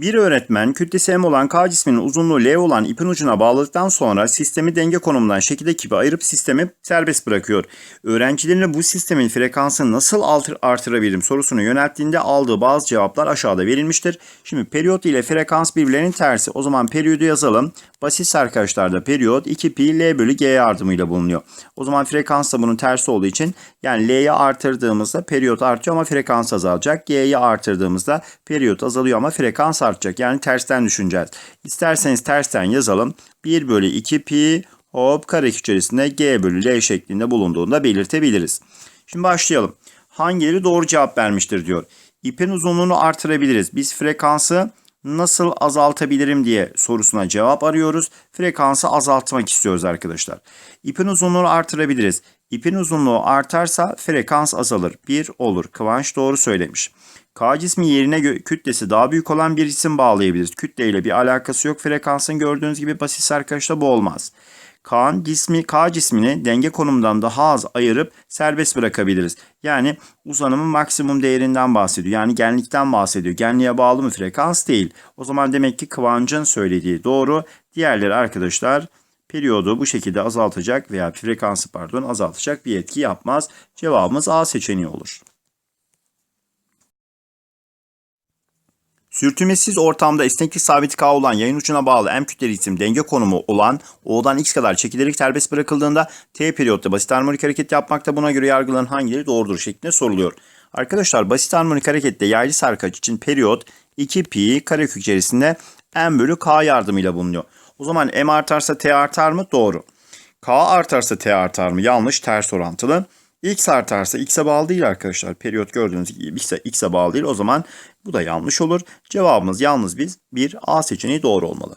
Bir öğretmen kütlesi m olan k cisminin uzunluğu l olan ipin ucuna bağladıktan sonra sistemi denge konumundan şekil ekibi ayırıp sistemi serbest bırakıyor. Öğrencilerine bu sistemin frekansını nasıl altır- artırabilirim sorusunu yönelttiğinde aldığı bazı cevaplar aşağıda verilmiştir. Şimdi periyot ile frekans birbirlerinin tersi. O zaman periyodu yazalım. Basit arkadaşlar periyot 2 pi l bölü g yardımıyla bulunuyor. O zaman frekans da bunun tersi olduğu için yani l'yi artırdığımızda periyot artıyor ama frekans azalacak. G'yi artırdığımızda periyot azalıyor ama frekans artacak. Yani tersten düşüneceğiz. İsterseniz tersten yazalım. 1 bölü 2 pi hop karek içerisinde g bölü l şeklinde bulunduğunu da belirtebiliriz. Şimdi başlayalım. Hangileri doğru cevap vermiştir diyor. İpin uzunluğunu artırabiliriz. Biz frekansı nasıl azaltabilirim diye sorusuna cevap arıyoruz. Frekansı azaltmak istiyoruz arkadaşlar. İpin uzunluğunu artırabiliriz. İpin uzunluğu artarsa frekans azalır. 1 olur. Kıvanç doğru söylemiş. K cismi yerine kütlesi daha büyük olan bir cisim bağlayabiliriz. Kütleyle bir alakası yok. Frekansın gördüğünüz gibi basit arkadaşlar bu olmaz. K'nın cismi, K cismini denge konumundan daha az ayırıp serbest bırakabiliriz. Yani uzanımın maksimum değerinden bahsediyor. Yani genlikten bahsediyor. Genliğe bağlı mı frekans değil. O zaman demek ki Kıvancın söylediği doğru. Diğerleri arkadaşlar periyodu bu şekilde azaltacak veya frekansı pardon azaltacak bir etki yapmaz. Cevabımız A seçeneği olur. Sürtünmesiz ortamda esneklik sabiti K olan yayın ucuna bağlı M kütleli cisim denge konumu olan O'dan X kadar çekilerek serbest bırakıldığında T periyotta basit harmonik hareket yapmakta buna göre yargıların hangileri doğrudur şeklinde soruluyor. Arkadaşlar basit harmonik harekette yaylı sarkaç için periyot 2 pi karekök içerisinde M bölü K yardımıyla bulunuyor. O zaman M artarsa T artar mı? Doğru. K artarsa T artar mı? Yanlış, ters orantılı. X artarsa X'e bağlı değil arkadaşlar. Periyot gördüğünüz gibi X'e, X'e bağlı değil. O zaman bu da yanlış olur. Cevabımız yalnız biz bir A seçeneği doğru olmalı.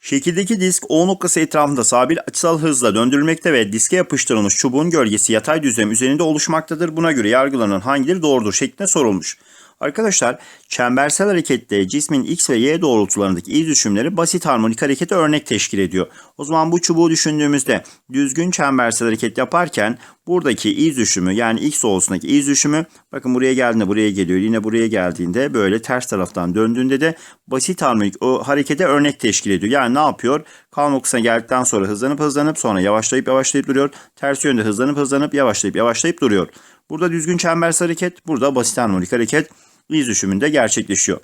Şekildeki disk O noktası etrafında sabit açısal hızla döndürülmekte ve diske yapıştırılmış çubuğun gölgesi yatay düzlem üzerinde oluşmaktadır. Buna göre yargılanan hangileri doğrudur şeklinde sorulmuş. Arkadaşlar çembersel harekette cismin x ve y doğrultularındaki iz düşümleri basit harmonik harekete örnek teşkil ediyor. O zaman bu çubuğu düşündüğümüzde düzgün çembersel hareket yaparken buradaki iz düşümü yani x doğrultusundaki iz düşümü bakın buraya geldiğinde buraya geliyor. Yine buraya geldiğinde böyle ters taraftan döndüğünde de basit harmonik o harekete örnek teşkil ediyor. Yani ne yapıyor? K noktasına geldikten sonra hızlanıp hızlanıp sonra yavaşlayıp yavaşlayıp duruyor. Ters yönde hızlanıp hızlanıp yavaşlayıp yavaşlayıp duruyor. Burada düzgün çembersel hareket, burada basit harmonik hareket iz düşümünde gerçekleşiyor.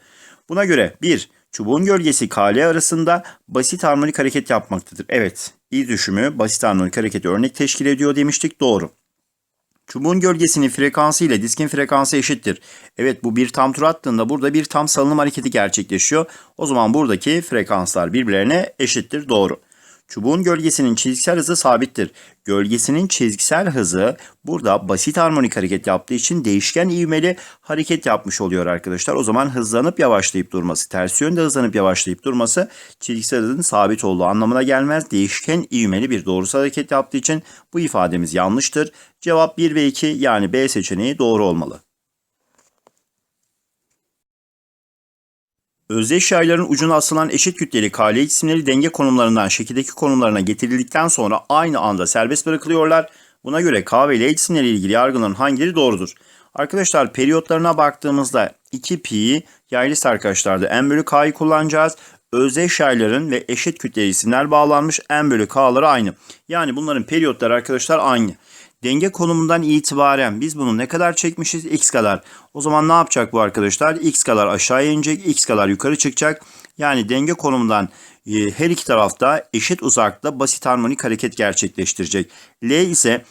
Buna göre 1. Çubuğun gölgesi KL arasında basit harmonik hareket yapmaktadır. Evet, iz düşümü basit harmonik hareketi örnek teşkil ediyor demiştik. Doğru. Çubuğun gölgesinin frekansı ile diskin frekansı eşittir. Evet bu bir tam tur attığında burada bir tam salınım hareketi gerçekleşiyor. O zaman buradaki frekanslar birbirlerine eşittir. Doğru. Çubuğun gölgesinin çizgisel hızı sabittir. Gölgesinin çizgisel hızı burada basit harmonik hareket yaptığı için değişken ivmeli hareket yapmış oluyor arkadaşlar. O zaman hızlanıp yavaşlayıp durması, ters yönde hızlanıp yavaşlayıp durması çizgisel hızın sabit olduğu anlamına gelmez. Değişken ivmeli bir doğrusal hareket yaptığı için bu ifademiz yanlıştır. Cevap 1 ve 2 yani B seçeneği doğru olmalı. Özdeş yayların ucuna asılan eşit kütleli KL cisimleri denge konumlarından şekildeki konumlarına getirildikten sonra aynı anda serbest bırakılıyorlar. Buna göre K ve L cisimleri ilgili yargıların hangileri doğrudur? Arkadaşlar periyotlarına baktığımızda 2 pi yaylısı arkadaşlarda n bölü k'yı kullanacağız. Özdeş yayların ve eşit kütleli cisimler bağlanmış n bölü k'ları aynı. Yani bunların periyotları arkadaşlar aynı. Denge konumundan itibaren biz bunu ne kadar çekmişiz? X kadar. O zaman ne yapacak bu arkadaşlar? X kadar aşağıya inecek, X kadar yukarı çıkacak. Yani denge konumundan e, her iki tarafta eşit uzakta basit harmonik hareket gerçekleştirecek. L ise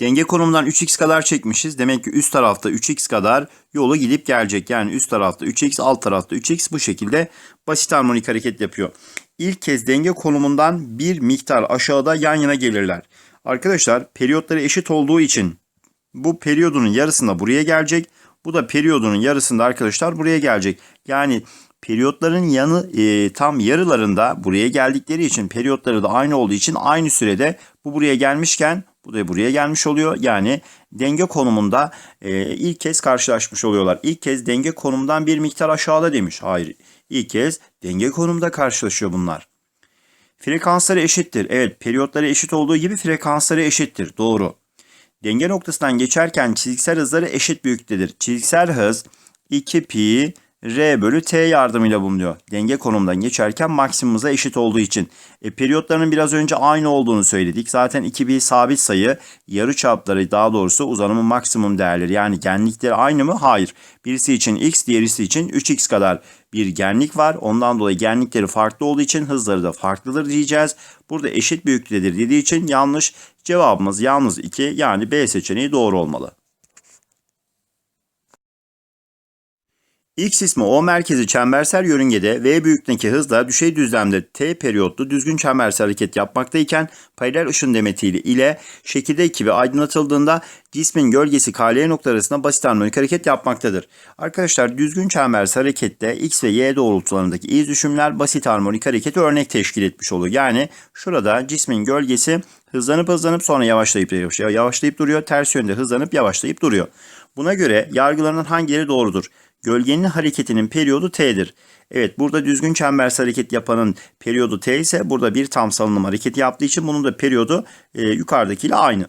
denge konumundan 3x kadar çekmişiz. Demek ki üst tarafta 3x kadar yolu gidip gelecek. Yani üst tarafta 3x, alt tarafta 3x bu şekilde basit harmonik hareket yapıyor. İlk kez denge konumundan bir miktar aşağıda yan yana gelirler. Arkadaşlar periyotları eşit olduğu için bu periyodunun yarısında buraya gelecek. Bu da periyodunun yarısında arkadaşlar buraya gelecek. Yani periyotların yanı e, tam yarılarında buraya geldikleri için periyotları da aynı olduğu için aynı sürede bu buraya gelmişken bu da buraya gelmiş oluyor. Yani denge konumunda e, ilk kez karşılaşmış oluyorlar. İlk kez denge konumundan bir miktar aşağıda demiş. Hayır. İlk kez denge konumda karşılaşıyor bunlar. Frekansları eşittir. Evet, periyotları eşit olduğu gibi frekansları eşittir. Doğru. Denge noktasından geçerken çizgisel hızları eşit büyüklüktedir. Çizgisel hız 2 pi r bölü t yardımıyla bulunuyor. Denge konumundan geçerken maksimumuza eşit olduğu için. E, periyotlarının biraz önce aynı olduğunu söyledik. Zaten 2 pi sabit sayı yarı çapları daha doğrusu uzanımın maksimum değerleri yani genlikleri aynı mı? Hayır. Birisi için x diğerisi için 3x kadar bir genlik var. Ondan dolayı genlikleri farklı olduğu için hızları da farklıdır diyeceğiz. Burada eşit büyüklüktedir dediği için yanlış. Cevabımız yalnız 2 yani B seçeneği doğru olmalı. X ismi O merkezi çembersel yörüngede V büyüklüğündeki hızla düşey düzlemde T periyotlu düzgün çembersel hareket yapmaktayken paralel ışın demetiyle ile şekilde ekibi aydınlatıldığında cismin gölgesi KL noktaları arasında basit harmonik hareket yapmaktadır. Arkadaşlar düzgün çembersel harekette X ve Y doğrultularındaki iz düşümler basit harmonik hareketi örnek teşkil etmiş oluyor. Yani şurada cismin gölgesi hızlanıp hızlanıp sonra yavaşlayıp yavaşlayıp duruyor. Ters yönde hızlanıp yavaşlayıp duruyor. Buna göre yargılarının hangileri doğrudur? Gölgenin hareketinin periyodu t'dir. Evet burada düzgün çembersel hareket yapanın periyodu t ise burada bir tam salınım hareketi yaptığı için bunun da periyodu e, yukarıdakiyle aynı.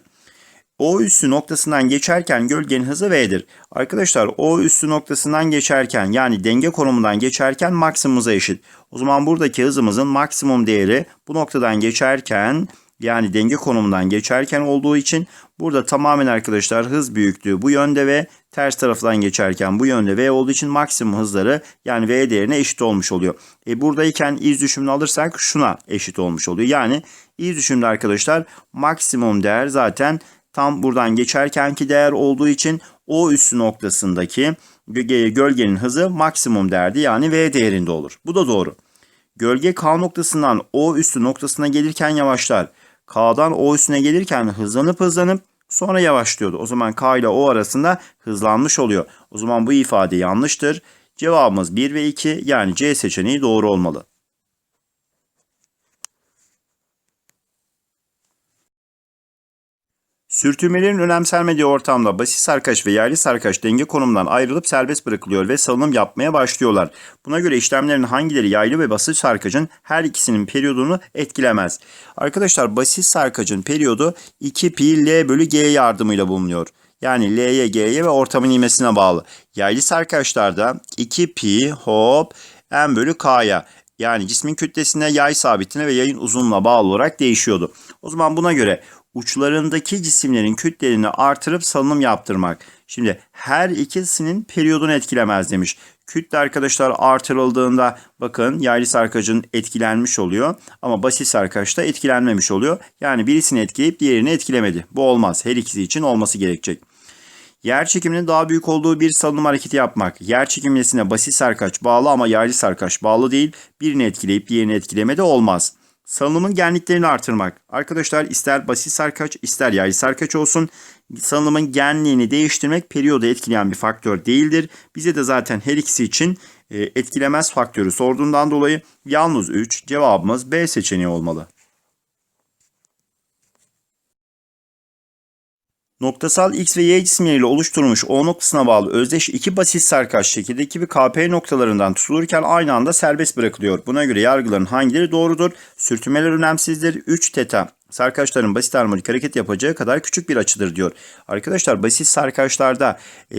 O üssü noktasından geçerken gölgenin hızı v'dir. Arkadaşlar O üssü noktasından geçerken yani denge konumundan geçerken maksimumuza eşit. O zaman buradaki hızımızın maksimum değeri bu noktadan geçerken yani denge konumundan geçerken olduğu için burada tamamen arkadaşlar hız büyüklüğü bu yönde ve ters taraftan geçerken bu yönde v olduğu için maksimum hızları yani v değerine eşit olmuş oluyor. E buradayken iz düşümünü alırsak şuna eşit olmuş oluyor. Yani iz düşümde arkadaşlar maksimum değer zaten tam buradan geçerkenki değer olduğu için o üssü noktasındaki gölgenin hızı maksimum değerdi yani v değerinde olur. Bu da doğru. Gölge K noktasından O üssü noktasına gelirken yavaşlar. K'dan O üstüne gelirken hızlanıp hızlanıp sonra yavaşlıyordu. O zaman K ile O arasında hızlanmış oluyor. O zaman bu ifade yanlıştır. Cevabımız 1 ve 2 yani C seçeneği doğru olmalı. Sürtünmelerin önemsenmediği ortamda basit sarkaç ve yaylı sarkaç denge konumundan ayrılıp serbest bırakılıyor ve salınım yapmaya başlıyorlar. Buna göre işlemlerin hangileri yaylı ve basit sarkacın her ikisinin periyodunu etkilemez. Arkadaşlar basit sarkacın periyodu 2 pi L bölü G yardımıyla bulunuyor. Yani L'ye, G'ye ve ortamın ivmesine bağlı. Yaylı sarkaçlarda 2 pi hop M bölü K'ya yani cismin kütlesine, yay sabitine ve yayın uzunluğuna bağlı olarak değişiyordu. O zaman buna göre uçlarındaki cisimlerin kütlelerini artırıp salınım yaptırmak. Şimdi her ikisinin periyodunu etkilemez demiş. Kütle arkadaşlar artırıldığında bakın yaylı sarkacın etkilenmiş oluyor ama basit sarkaçta etkilenmemiş oluyor. Yani birisini etkileyip diğerini etkilemedi. Bu olmaz. Her ikisi için olması gerekecek. Yer çekiminin daha büyük olduğu bir salınım hareketi yapmak. Yer çekimlesine basit sarkaç bağlı ama yaylı sarkaç bağlı değil. Birini etkileyip diğerini etkilemede olmaz. Salınımın genliklerini artırmak. Arkadaşlar ister basit sarkaç ister yaylı sarkaç olsun. Salınımın genliğini değiştirmek periyodu etkileyen bir faktör değildir. Bize de zaten her ikisi için e, etkilemez faktörü sorduğundan dolayı yalnız 3 cevabımız B seçeneği olmalı. Noktasal X ve Y cisimleriyle oluşturulmuş O noktasına bağlı özdeş iki basit sarkaç şekildeki bir KP noktalarından tutulurken aynı anda serbest bırakılıyor. Buna göre yargıların hangileri doğrudur? Sürtünmeler önemsizdir. 3 teta sarkaçların basit harmonik hareket yapacağı kadar küçük bir açıdır diyor. Arkadaşlar basit sarkaçlarda e,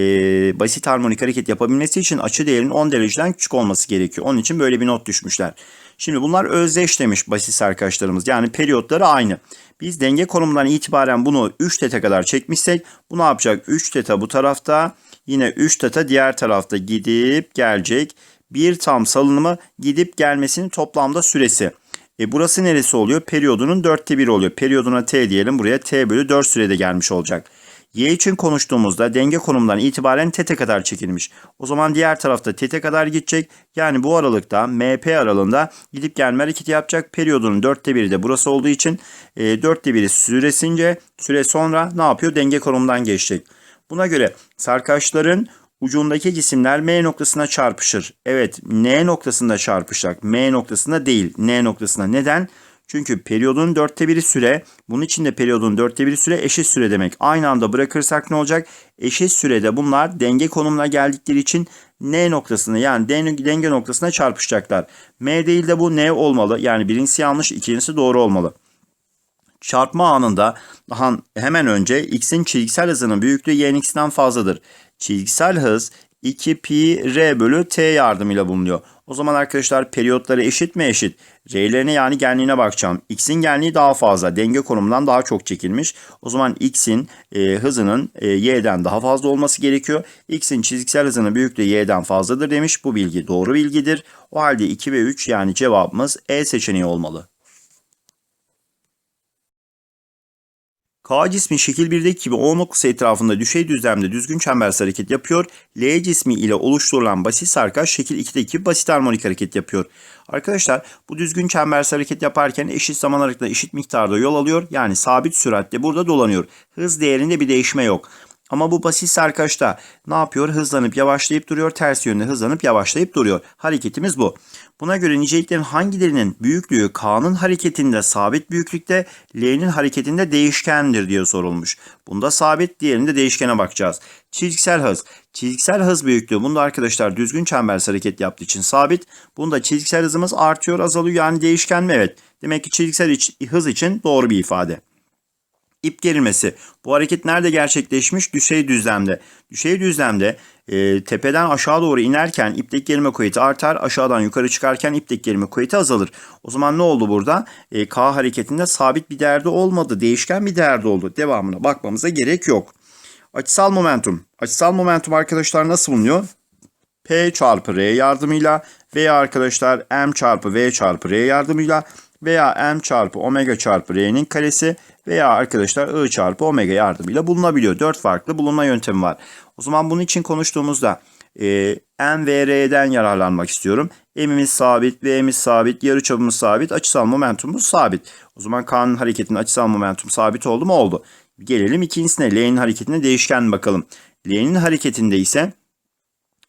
basit harmonik hareket yapabilmesi için açı değerinin 10 dereceden küçük olması gerekiyor. Onun için böyle bir not düşmüşler. Şimdi bunlar özdeş demiş basit sarkaçlarımız. Yani periyotları aynı. Biz denge konumundan itibaren bunu 3 teta kadar çekmişsek bu ne yapacak? 3 teta bu tarafta yine 3 teta diğer tarafta gidip gelecek. Bir tam salınımı gidip gelmesinin toplamda süresi. E burası neresi oluyor? Periyodunun 4'te 1 oluyor. Periyoduna t diyelim. Buraya t bölü 4 sürede gelmiş olacak. Y için konuştuğumuzda denge konumundan itibaren tete kadar çekilmiş. O zaman diğer tarafta tete kadar gidecek. Yani bu aralıkta MP aralığında gidip gelme hareketi yapacak. Periyodunun 4'te 1'i de burası olduğu için e, 4'te 1'i süresince süre sonra ne yapıyor? Denge konumundan geçecek. Buna göre sarkaçların ucundaki cisimler M noktasına çarpışır. Evet N noktasında çarpışacak. M noktasında değil. N noktasında. Neden? Çünkü periyodun dörtte biri süre, bunun için de periyodun dörtte biri süre eşit süre demek. Aynı anda bırakırsak ne olacak? Eşit sürede bunlar denge konumuna geldikleri için N noktasına yani denge noktasına çarpışacaklar. M değil de bu N olmalı. Yani birincisi yanlış, ikincisi doğru olmalı. Çarpma anında daha hemen önce x'in çizgisel hızının büyüklüğü y'nin x'ten fazladır. Çizgisel hız 2 pi r bölü t yardımıyla bulunuyor. O zaman arkadaşlar periyotları eşit mi eşit? R'lerine yani genliğine bakacağım. X'in genliği daha fazla. Denge konumundan daha çok çekilmiş. O zaman X'in e, hızının e, Y'den daha fazla olması gerekiyor. X'in çizgisel hızının büyüklüğü Y'den fazladır demiş. Bu bilgi doğru bilgidir. O halde 2 ve 3 yani cevabımız E seçeneği olmalı. K cismi şekil 1'deki gibi O noktası etrafında düşey düzlemde düzgün çembersel hareket yapıyor. L cismi ile oluşturulan basit sarkaç şekil 2'deki gibi basit harmonik hareket yapıyor. Arkadaşlar bu düzgün çembersel hareket yaparken eşit zaman aralıkla eşit miktarda yol alıyor. Yani sabit süratle burada dolanıyor. Hız değerinde bir değişme yok. Ama bu basit sarkaçta ne yapıyor? Hızlanıp yavaşlayıp duruyor. Ters yönde hızlanıp yavaşlayıp duruyor. Hareketimiz bu. Buna göre niceliklerin hangilerinin büyüklüğü K'nın hareketinde sabit büyüklükte, L'nin hareketinde değişkendir diye sorulmuş. Bunda sabit, diğerinde değişkene bakacağız. Çizgisel hız. Çizgisel hız büyüklüğü. Bunda arkadaşlar düzgün çembersel hareket yaptığı için sabit. Bunda çizgisel hızımız artıyor, azalıyor. Yani değişken mi? Evet. Demek ki çizgisel hız için doğru bir ifade. İp gerilmesi. Bu hareket nerede gerçekleşmiş? Düşey düzlemde. Düşey düzlemde e, tepeden aşağı doğru inerken ipteki gerilme kuvveti artar. Aşağıdan yukarı çıkarken ipteki gerilme kuvveti azalır. O zaman ne oldu burada? E, K hareketinde sabit bir değerde olmadı. Değişken bir değerde oldu. Devamına bakmamıza gerek yok. Açısal momentum. Açısal momentum arkadaşlar nasıl bulunuyor? P çarpı R yardımıyla veya arkadaşlar M çarpı V çarpı R yardımıyla veya M çarpı omega çarpı R'nin karesi veya arkadaşlar I çarpı omega yardımıyla bulunabiliyor. Dört farklı bulunma yöntemi var. O zaman bunun için konuştuğumuzda e, M ve R'den yararlanmak istiyorum. M'imiz sabit, V'miz sabit, yarıçapımız sabit, açısal momentumumuz sabit. O zaman K'nın hareketinin açısal momentum sabit oldu mu? Oldu. Gelelim ikincisine. L'nin hareketine değişken bakalım. L'nin hareketinde ise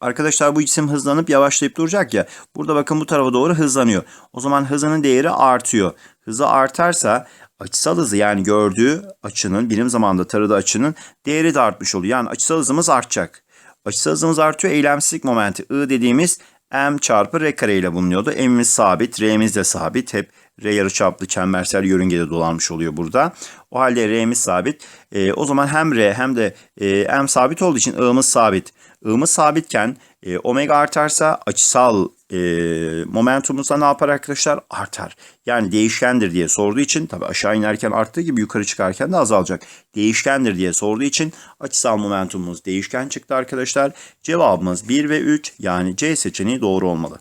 Arkadaşlar bu cisim hızlanıp yavaşlayıp duracak ya. Burada bakın bu tarafa doğru hızlanıyor. O zaman hızının değeri artıyor. Hızı artarsa açısal hızı yani gördüğü açının birim zamanda taradığı açının değeri de artmış oluyor. Yani açısal hızımız artacak. Açısal hızımız artıyor. Eylemsizlik momenti I dediğimiz m çarpı r kare ile bulunuyordu. M'imiz sabit, r'miz de sabit. Hep r yarıçaplı çembersel yörüngede dolanmış oluyor burada. O halde r'miz sabit. E, o zaman hem r hem de e, m sabit olduğu için i'miz sabit. I'miz sabitken e, omega artarsa açısal e, momentumumuzda ne yapar arkadaşlar? Artar. Yani değişkendir diye sorduğu için tabi aşağı inerken arttığı gibi yukarı çıkarken de azalacak. Değişkendir diye sorduğu için açısal momentumumuz değişken çıktı arkadaşlar. Cevabımız 1 ve 3 yani C seçeneği doğru olmalı.